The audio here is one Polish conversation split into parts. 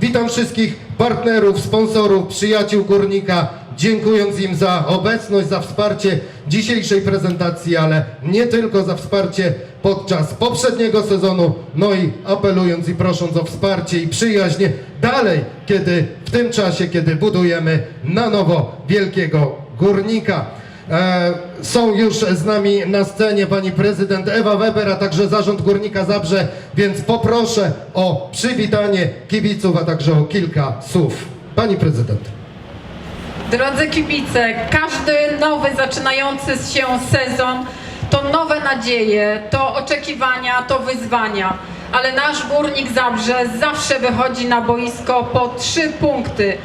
Witam wszystkich partnerów, sponsorów, przyjaciół Górnika, dziękując im za obecność, za wsparcie dzisiejszej prezentacji, ale nie tylko za wsparcie podczas poprzedniego sezonu, no i apelując i prosząc o wsparcie i przyjaźń dalej, kiedy w tym czasie, kiedy budujemy na nowo wielkiego Górnika. E, są już z nami na scenie pani prezydent Ewa Weber, a także zarząd Górnika Zabrze, więc poproszę o przywitanie kibiców, a także o kilka słów. Pani prezydent. Drodzy kibice, każdy nowy zaczynający się sezon to nowe nadzieje, to oczekiwania, to wyzwania. Ale nasz górnik Zabrze zawsze wychodzi na boisko po trzy punkty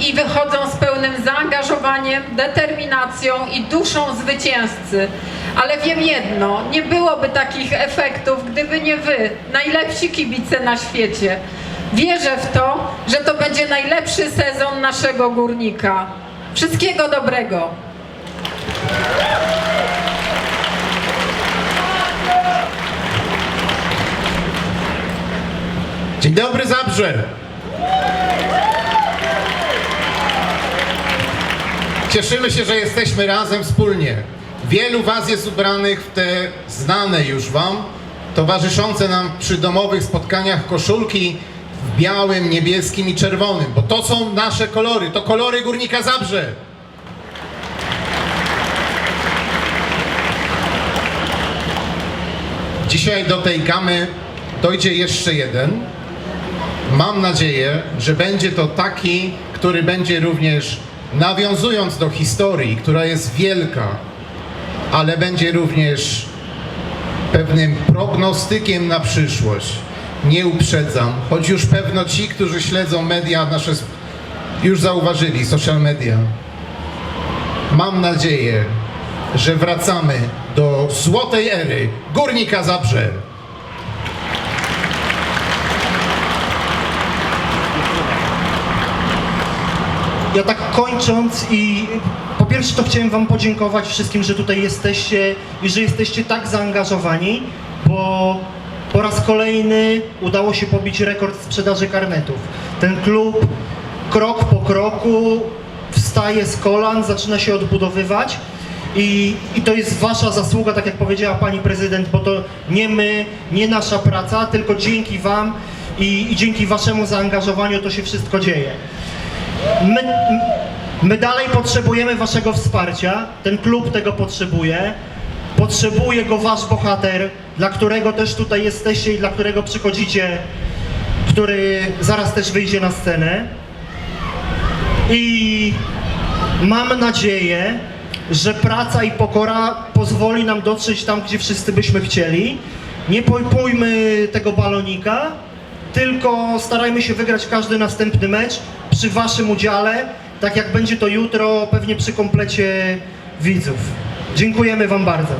i wychodzą z pełnym zaangażowaniem, determinacją i duszą zwycięzcy. Ale wiem jedno, nie byłoby takich efektów, gdyby nie wy, najlepsi kibice na świecie. Wierzę w to, że to będzie najlepszy sezon naszego górnika. Wszystkiego dobrego. Dzień dobry Zabrze! Cieszymy się, że jesteśmy razem wspólnie. Wielu Was jest ubranych w te znane już Wam, towarzyszące nam przy domowych spotkaniach koszulki w białym, niebieskim i czerwonym, bo to są nasze kolory, to kolory Górnika Zabrze. Dzisiaj do tej gamy dojdzie jeszcze jeden. Mam nadzieję, że będzie to taki, który będzie również nawiązując do historii, która jest wielka, ale będzie również pewnym prognostykiem na przyszłość. Nie uprzedzam, choć już pewno ci, którzy śledzą media nasze, już zauważyli, social media. Mam nadzieję, że wracamy do złotej ery Górnika Zabrze. Ja tak kończąc i po pierwsze to chciałem wam podziękować wszystkim, że tutaj jesteście i że jesteście tak zaangażowani, bo po raz kolejny udało się pobić rekord sprzedaży karnetów. Ten klub krok po kroku wstaje z kolan, zaczyna się odbudowywać i, i to jest wasza zasługa, tak jak powiedziała pani prezydent, bo to nie my, nie nasza praca, tylko dzięki wam i, i dzięki waszemu zaangażowaniu to się wszystko dzieje. My, my dalej potrzebujemy waszego wsparcia. Ten klub tego potrzebuje. Potrzebuje go wasz bohater, dla którego też tutaj jesteście i dla którego przychodzicie, który zaraz też wyjdzie na scenę. I mam nadzieję, że praca i pokora pozwoli nam dotrzeć tam, gdzie wszyscy byśmy chcieli. Nie pojpujmy tego balonika, tylko starajmy się wygrać każdy następny mecz przy waszym udziale, tak jak będzie to jutro, pewnie przy komplecie widzów. Dziękujemy wam bardzo.